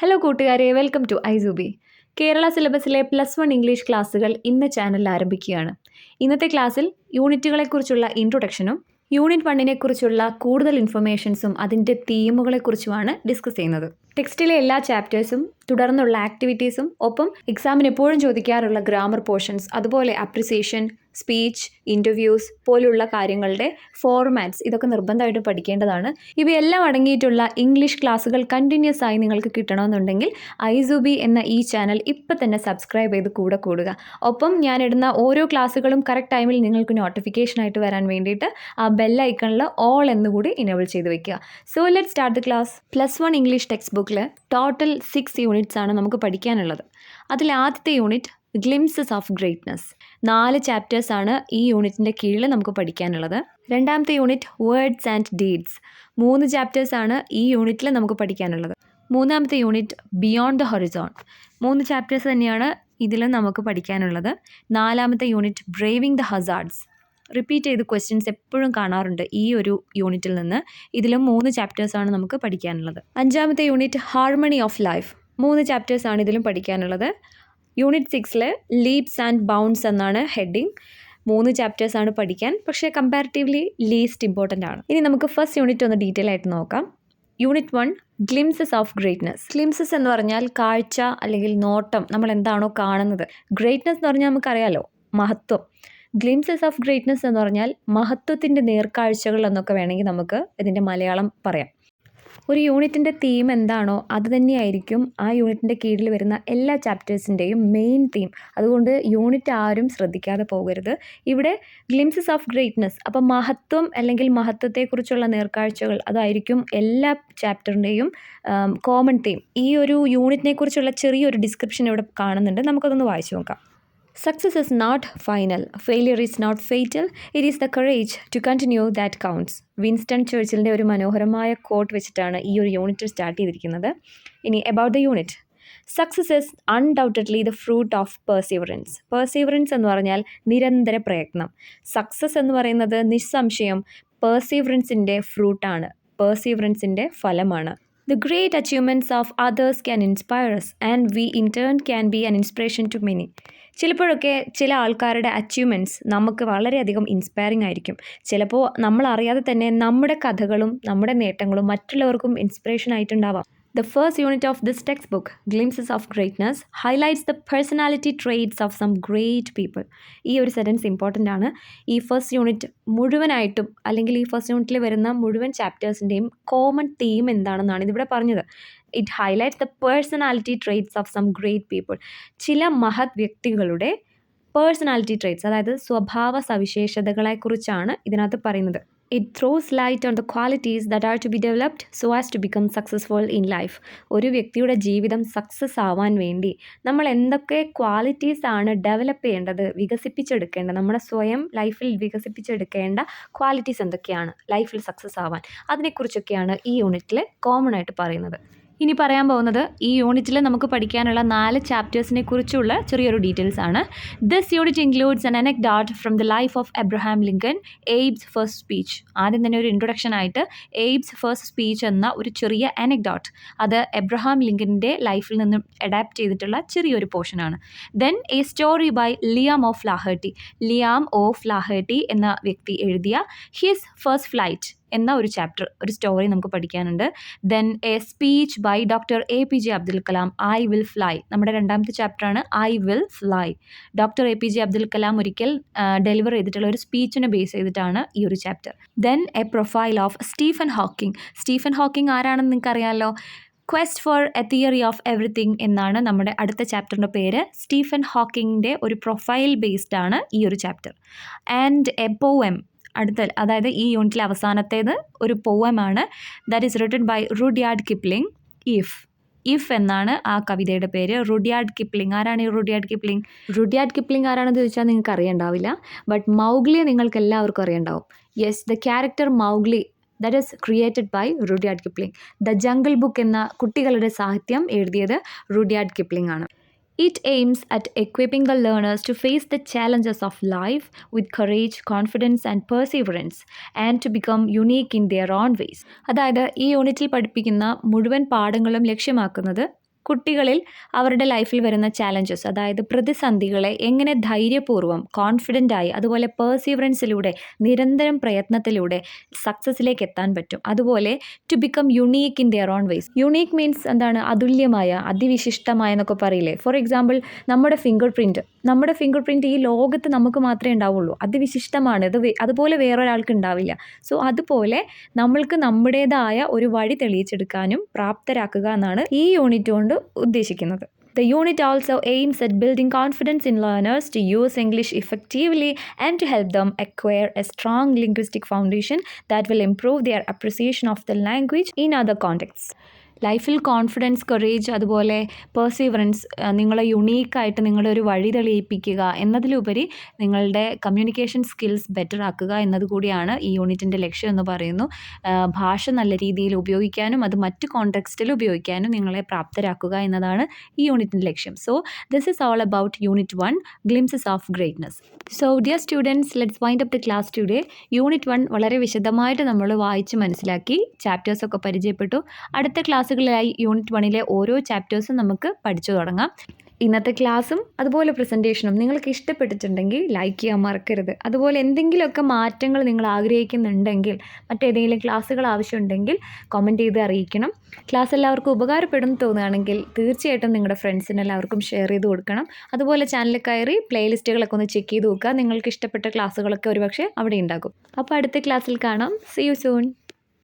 Hello കൂട്ടുകാരെ. Welcome to ഐസുബി കേരള സിലബസിലെ പ്ലസ് വൺ ഇംഗ്ലീഷ് ക്ലാസ്സുകൾ ഇന്ന് ചാനലിൽ ആരംഭിക്കുകയാണ്. ഇന്നത്തെ ക്ലാസ്സിൽ യൂണിറ്റുകളെക്കുറിച്ചുള്ള ഇൻട്രൊഡക്ഷനും യൂണിറ്റ് വണ്ണിനെക്കുറിച്ചുള്ള കൂടുതൽ ഇൻഫർമേഷൻസും അതിന്റെ തീമുകളെക്കുറിച്ചുമാണ് ഡിസ്കസ് ചെയ്യുന്നത്. ടെക്സ്റ്റിലെ എല്ലാ ചാപ്റ്റേഴ്സും തുടർന്നുള്ള ആക്ടിവിറ്റീസും ഒപ്പം എക്സാമിന് എപ്പോഴും ചോദിക്കാറുള്ള ഗ്രാമർ പോർഷൻസ് അതുപോലെ അപ്രിസിയേഷൻ സ്പീച്ച് ഇന്റർവ്യൂസ് പോലുള്ള കാര്യങ്ങളുടെ ഫോർമാറ്റ്സ് ഇതൊക്കെ നിർബന്ധമായിട്ടും പഠിക്കേണ്ടതാണ്. ഇവയെല്ലാം അടങ്ങിയിട്ടുള്ള ഇംഗ്ലീഷ് ക്ലാസ്സുകൾ കണ്ടിന്യൂസ് ആയി നിങ്ങൾക്ക് കിട്ടണമെന്നുണ്ടെങ്കിൽ ഐസുബി എന്ന ഈ ചാനൽ ഇപ്പം തന്നെ സബ്സ്ക്രൈബ് ചെയ്ത് കൂടെ കൂടുക. ഒപ്പം ഞാനിടുന്ന ഓരോ ക്ലാസ്സുകളും കറക്റ്റ് ടൈമിൽ നിങ്ങൾക്ക് നോട്ടിഫിക്കേഷനായിട്ട് വരാൻ വേണ്ടിയിട്ട് ആ ബെൽ ഐക്കണിൽ ഓൾ എന്നുകൂടി ഇനേബിൾ ചെയ്ത് വെക്കുക. So let start the class plus one English text ബുക്കിൽ ടോട്ടൽ സിക്സ് യൂണിറ്റ്സ് ആണ് നമുക്ക് പഠിക്കാനുള്ളത്. അതിൽ ആദ്യത്തെ യൂണിറ്റ് ഗ്ലിംസസ് ഓഫ് ഗ്രേറ്റ്നസ് നാല് ചാപ്റ്റേഴ്സ് ആണ് ഈ യൂണിറ്റിന്റെ കീഴിൽ നമുക്ക് പഠിക്കാനുള്ളത്. രണ്ടാമത്തെ യൂണിറ്റ് വേർഡ്സ് ആൻഡ് ഡീഡ്സ് മൂന്ന് ചാപ്റ്റേഴ്സ് ആണ് ഈ യൂണിറ്റിൽ നമുക്ക് പഠിക്കാനുള്ളത്. മൂന്നാമത്തെ യൂണിറ്റ് ബിയോണ്ട് ദ ഹൊറിസോൺ മൂന്ന് ചാപ്റ്റേഴ്സ് തന്നെയാണ് ഇതിൽ നമുക്ക് പഠിക്കാനുള്ളത്. നാലാമത്തെ unit braving the hazards repeat ചെയ്ത് ക്വസ്റ്റ്യൻസ് എപ്പോഴും കാണാറുണ്ട് ഈ ഒരു യൂണിറ്റിൽ നിന്ന്. ഇതിലും മൂന്ന് ചാപ്റ്റേഴ്സാണ് നമുക്ക് പഠിക്കാനുള്ളത്. അഞ്ചാമത്തെ യൂണിറ്റ് ഹാർമണി ഓഫ് ലൈഫ് മൂന്ന് ചാപ്റ്റേഴ്സാണ് ഇതിലും പഠിക്കാനുള്ളത്. യൂണിറ്റ് സിക്സിൽ ലീപ്സ് ആൻഡ് ബൗൺസ് എന്നാണ് ഹെഡിങ് മൂന്ന് ചാപ്റ്റേഴ്സ് ആണ് പഠിക്കാൻ പക്ഷേ കമ്പാരിറ്റീവ്ലി ലീസ്റ്റ് ഇമ്പോർട്ടന്റ് ആണ്. ഇനി നമുക്ക് ഫസ്റ്റ് യൂണിറ്റ് ഒന്ന് ഡീറ്റെയിൽ ആയിട്ട് നോക്കാം. Unit one glimpses of greatness glimpses എന്ന് പറഞ്ഞാൽ കാഴ്ച അല്ലെങ്കിൽ നോട്ടം നമ്മൾ എന്താണോ കാണുന്നത്. ഗ്രേറ്റ്നസ് എന്ന് പറഞ്ഞാൽ നമുക്കറിയാലോ മഹത്വം. ഗ്ലിംസസ് ഓഫ് ഗ്രേറ്റ്നസ് എന്ന് പറഞ്ഞാൽ മഹത്വത്തിന്റെ നേർക്കാഴ്ചകൾ എന്നൊക്കെ വേണമെങ്കിൽ നമുക്ക് ഇതിന്റെ മലയാളം പറയാം. ഒരു യൂണിറ്റിന്റെ തീം എന്താണോ അത് തന്നെയായിരിക്കും ആ യൂണിറ്റിന്റെ കീഴിൽ വരുന്ന എല്ലാ ചാപ്റ്റേഴ്സിന്റെയും മെയിൻ തീം അതുകൊണ്ട് യൂണിറ്റ് ആരും ശ്രദ്ധിക്കാതെ പോകരുത്. ഇവിടെ ഗ്ലിംസസ് ഓഫ് ഗ്രേറ്റ്നസ് അപ്പോൾ മഹത്വം അല്ലെങ്കിൽ മഹത്വത്തെക്കുറിച്ചുള്ള നേർക്കാഴ്ചകൾ അതായിരിക്കും എല്ലാ ചാപ്റ്ററിന്റെയും കോമൺ തീം ഈ ഒരു യൂണിറ്റിനെ കുറിച്ചുള്ള ചെറിയൊരു ഡിസ്ക്രിപ്ഷൻ ഇവിടെ കാണുന്നുണ്ട്. നമുക്കതൊന്ന് വായിച്ചു നോക്കാം. Success is not final failure is not fatal it is the courage to continue that counts Winston ചേർച്ചിലിന്റെ ഒരു മനോഹരമായ കോട്ട് വെച്ചിട്ടാണ് ഈ ഒരു യൂണിറ്റ് സ്റ്റാർട്ട് ചെയ്തിരിക്കുന്നത്. ഇനി about the unit success is undoubtedly the fruit of perseverance perseverance എന്ന് പറഞ്ഞാൽ നിരന്തര പ്രയത്നം. സക്സസ് എന്ന് പറയുന്നത് നിസ്സംശയം പെർസീവറൻസിന്റെ ഫ്രൂട്ടാണ് പെർസീവറൻസിന്റെ ഫലമാണ്. Great achievements of others can inspire us, and we in turn can be an inspiration to many. ചിലപ്പോഴൊക്കെ ചില ആൾക്കാരുടെ അച്ചീവ്മെന്റ്സ് നമുക്ക് വളരെയധികം ഇൻസ്പയറിംഗ് ആയിരിക്കും. ചിലപ്പോൾ നമ്മളറിയാതെ തന്നെ നമ്മുടെ കഥകളും നമ്മുടെ നേട്ടങ്ങളും മറ്റുള്ളവർക്കും ഇൻസ്പിറേഷൻ ആയിട്ടുണ്ടാവാം. The first unit of this textbook, Glimpses of Greatness, highlights the personality traits of some great people. ഈ ഒരു സെന്റൻസ് ഇമ്പോർട്ടന്റ് ആണ്. ഈ ഫസ്റ്റ് യൂണിറ്റ് മുഴുവനായിട്ടും അല്ലെങ്കിൽ ഈ ഫസ്റ്റ് യൂണിറ്റിൽ വരുന്ന മുഴുവൻ ചാപ്റ്റേഴ്സിന്റെയും കോമൺ തീം എന്താണെന്നാണ് ഇതിവിടെ പറഞ്ഞത്. It highlights the personality traits of some great people ചില മഹത് വ്യക്തികളുടെ പേഴ്സണാലിറ്റി ട്രേറ്റ്സ് അതായത് സ്വഭാവ സവിശേഷതകളെക്കുറിച്ചാണ് ഇതിനകത്ത് പറയുന്നത്. It throws light on the qualities that are to be developed so as to become successful in life ഒരു വ്യക്തിയുടെ ജീവിതം സക്സസ് ആവാൻ വേണ്ടി നമ്മൾ എന്തൊക്കെ ക്വാളിറ്റീസ് ആണ് ഡെവലപ്പ് ചെയ്യേണ്ടത് വികസിപ്പിച്ചെടുക്കേണ്ടത് നമ്മുടെ സ്വയം ലൈഫിൽ വികസിപ്പിച്ചെടുക്കേണ്ട ക്വാളിറ്റീസ് എന്തൊക്കെയാണ്? ലൈഫിൽ സക്സസ് ആവാൻ. അതിനെക്കുറിച്ചൊക്കെയാണ് ഈ യൂണിറ്റിൽ കോമൺ ആയിട്ട് പറയുന്നത്. ഇനി പറയാൻ പോകുന്നത് ഈ യൂണിറ്റിൽ നമുക്ക് പഠിക്കാനുള്ള നാല് ചാപ്റ്റേഴ്സിനെ കുറിച്ചുള്ള ചെറിയൊരു ഡീറ്റെയിൽസ് ആണ്. This unit includes an എനക് anecdote from the life of Abraham Lincoln Abe's first speech ആദ്യം തന്നെ ഒരു ഇൻട്രൊഡക്ഷൻ ആയിട്ട് എയ്ബ്സ് ഫസ്റ്റ് സ്പീച്ച് എന്ന ഒരു ചെറിയ അനക്ഡോട്ട് അത് എബ്രഹാം ലിങ്കന്റെ ലൈഫിൽ നിന്നും അഡാപ്റ്റ് ചെയ്തിട്ടുള്ള ചെറിയൊരു പോർഷനാണ് then a story by Liam O'Flaherty Liam O'Flaherty എന്ന വ്യക്തി എഴുതിയ ഹിസ് ഫസ്റ്റ് ഫ്ലൈറ്റ് എന്ന ഒരു ചാപ്റ്റർ ഒരു സ്റ്റോറി നമുക്ക് പഠിക്കാനുണ്ട്. Then a speech by doctor A P J Abdul Kalam I will fly നമ്മുടെ രണ്ടാമത്തെ ചാപ്റ്ററാണ് I will fly doctor A P J Abdul Kalam ഒരിക്കൽ ഡെലിവർ ചെയ്തിട്ടുള്ള ഒരു സ്പീച്ചിനെ ബേസ് ചെയ്തിട്ടാണ് ഈ ഒരു chapter then a profile of Stephen Hawking Stephen Hawking ആരാണെന്ന് നിങ്ങൾക്കറിയാമല്ലോ quest for a theory of everything എന്നാണ് നമ്മുടെ അടുത്ത ചാപ്റ്ററിന്റെ പേര്. സ്റ്റീഫൻ ഹോക്കിങ്ങിന്റെ ഒരു പ്രൊഫൈൽ ബേസ്ഡ് ആണ് ഈ ഒരു ചാപ്റ്റർ ആൻഡ് എ പോവം അടുത്ത അതായത് ഈ യൂണിറ്റിലെ അവസാനത്തേത് ഒരു പോവമാണ് that is written by Rudyard Kipling if if എന്നാണ് ആ കവിതയുടെ പേര്. റുഡിയാഡ് കിപ്ലിംഗ് ആരാണ് ഈ റുഡിയാഡ് കിപ്ലിംഗ് റുഡിയാഡ് കിപ്ലിംഗ് ആരാണെന്ന് ചോദിച്ചാൽ നിങ്ങൾക്ക് അറിയണ്ടാവില്ല ബട്ട് മൗഗ്ലിയെ നിങ്ങൾക്ക് എല്ലാവർക്കും അറിയണ്ടാവും. Yes the character Mowgli that is created by Rudyard Kipling the Jungle Book എന്ന കുട്ടികളുടെ സാഹിത്യം എഴുതിയത് റുഡിയാഡ് കിപ്ലിംഗ് ആണ്. It aims at equipping the learners to face the challenges of life with courage, confidence, and perseverance, and to become unique in their own ways. അതായത് ഈ യൂണിറ്റിൽ പഠിപ്പിക്കുന്ന മുഴുവൻ പാഠങ്ങളും ലക്ഷ്യമാക്കുന്നത് കുട്ടികളിൽ അവരുടെ ലൈഫിൽ വരുന്ന ചാലഞ്ചസ് അതായത് പ്രതിസന്ധികളെ എങ്ങനെ ധൈര്യപൂർവം കോൺഫിഡന്റായി അതുപോലെ പേഴ്സീവറൻസിലൂടെ നിരന്തരം പ്രയത്നത്തിലൂടെ സക്സസ്സിലേക്ക് എത്താൻ പറ്റും. അതുപോലെ to become unique in their own ways unique means എന്താണ്? അതുല്യമായ അതിവിശിഷ്ടമായ എന്നൊക്കെ പറയില്ലേ? ഫോർ എക്സാമ്പിൾ നമ്മുടെ ഫിംഗർ പ്രിന്റ് നമ്മുടെ ഫിംഗർ പ്രിന്റ് ഈ ലോകത്ത് നമുക്ക് മാത്രമേ ഉണ്ടാവുള്ളൂ. അതിവിശിഷ്ടമാണ് ഇത് അതുപോലെ വേറൊരാൾക്ക് ഉണ്ടാവില്ല. സോ അതുപോലെ നമ്മൾക്ക് നമ്മുടേതായ ഒരു വഴി തെളിയിച്ചെടുക്കാനും പ്രാപ്തരാക്കുക എന്നാണ് ഈ യൂണിറ്റ് കൊണ്ട് ഉദ്ദേശിക്കുന്നത് The unit also aims at building confidence in learners to use English effectively and to help them acquire a strong linguistic foundation that will improve their appreciation of the language in other contexts. ലൈഫിൽ confidence courage അതുപോലെ perseverance നിങ്ങളെ യുണീക്കായിട്ട് നിങ്ങളുടെ ഒരു വഴി തെളിയിപ്പിക്കുക എന്നതിലുപരി നിങ്ങളുടെ communication skills better ആക്കുക എന്നതുകൂടിയാണ് ഈ യൂണിറ്റിന്റെ ലക്ഷ്യം എന്ന് പറയുന്നു. ഭാഷ നല്ല രീതിയിൽ ഉപയോഗിക്കാനും അത് മറ്റ് കോൺടെക്സ്റ്റിൽ ഉപയോഗിക്കാനും നിങ്ങളെ പ്രാപ്തരാക്കുക എന്നതാണ് ഈ യൂണിറ്റിന്റെ ലക്ഷ്യം. So this is all about unit one glimpses of greatness so dear students let's wind up the class today unit one വളരെ വിശദമായിട്ട് നമ്മൾ വായിച്ച് മനസ്സിലാക്കി ചാപ്റ്റേഴ്സൊക്കെ പരിചയപ്പെട്ടു. അടുത്ത ക്ലാസ്സുകളിലായി യൂണിറ്റ് വണ്ണിലെ ഓരോ ചാപ്റ്റേഴ്സും നമുക്ക് പഠിച്ചു തുടങ്ങാം. ഇന്നത്തെ ക്ലാസ്സും അതുപോലെ പ്രസന്റേഷനും നിങ്ങൾക്ക് ഇഷ്ടപ്പെട്ടിട്ടുണ്ടെങ്കിൽ ലൈക്ക് ചെയ്യാൻ മറക്കരുത്. അതുപോലെ എന്തെങ്കിലുമൊക്കെ മാറ്റങ്ങൾ നിങ്ങൾ ആഗ്രഹിക്കുന്നുണ്ടെങ്കിൽ മറ്റേതെങ്കിലും ക്ലാസ്സുകൾ ആവശ്യമുണ്ടെങ്കിൽ കമന്റ് ചെയ്ത് അറിയിക്കണം. ക്ലാസ് എല്ലാവർക്കും ഉപകാരപ്പെടും തോന്നുകയാണെങ്കിൽ തീർച്ചയായിട്ടും നിങ്ങളുടെ ഫ്രണ്ട്സിന് എല്ലാവർക്കും ഷെയർ ചെയ്ത് കൊടുക്കണം. അതുപോലെ ചാനലിൽ കയറി പ്ലേലിസ്റ്റുകളൊക്കെ ഒന്ന് ചെക്ക് ചെയ്ത് നോക്കുക. നിങ്ങൾക്ക് ഇഷ്ടപ്പെട്ട ക്ലാസ്സുകളൊക്കെ ഒരുപക്ഷെ അവിടെ ഉണ്ടാകും. അപ്പോൾ അടുത്ത ക്ലാസ്സിൽ കാണാം. C you soon